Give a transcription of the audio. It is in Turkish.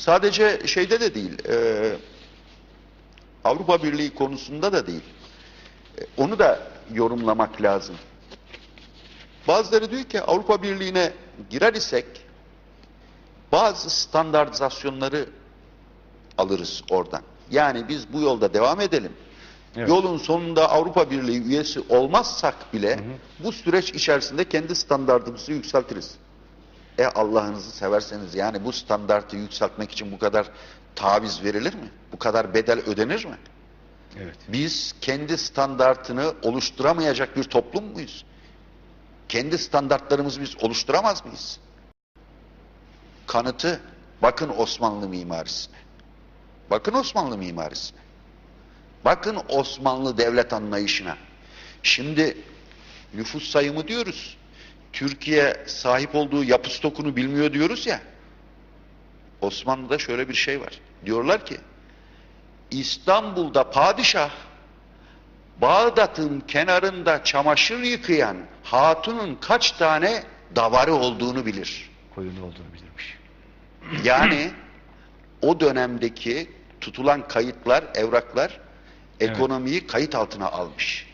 sadece şeyde de değil, e, Avrupa Birliği konusunda da değil. E, onu da yorumlamak lazım. Bazıları diyor ki Avrupa Birliği'ne girer isek bazı standartizasyonları alırız oradan. Yani biz bu yolda devam edelim. Evet. Yolun sonunda Avrupa Birliği üyesi olmazsak bile bu süreç içerisinde kendi standartımızı yükseltiriz. E Allah'ınızı severseniz yani bu standartı yükseltmek için bu kadar taviz verilir mi? Bu kadar bedel ödenir mi? Evet. Biz kendi standartını oluşturamayacak bir toplum muyuz? Kendi standartlarımızı biz oluşturamaz mıyız? Kanıtı bakın Osmanlı mimarisine. Bakın Osmanlı mimarisine. Bakın Osmanlı devlet anlayışına. Şimdi nüfus sayımı diyoruz. Türkiye sahip olduğu yapı stokunu bilmiyor diyoruz ya. Osmanlı'da şöyle bir şey var. Diyorlar ki İstanbul'da padişah Bağdat'ın kenarında çamaşır yıkayan hatunun kaç tane davarı olduğunu bilir. Koyunu olduğunu bilirmiş. Yani o dönemdeki tutulan kayıtlar, evraklar Evet. ekonomiyi kayıt altına almış.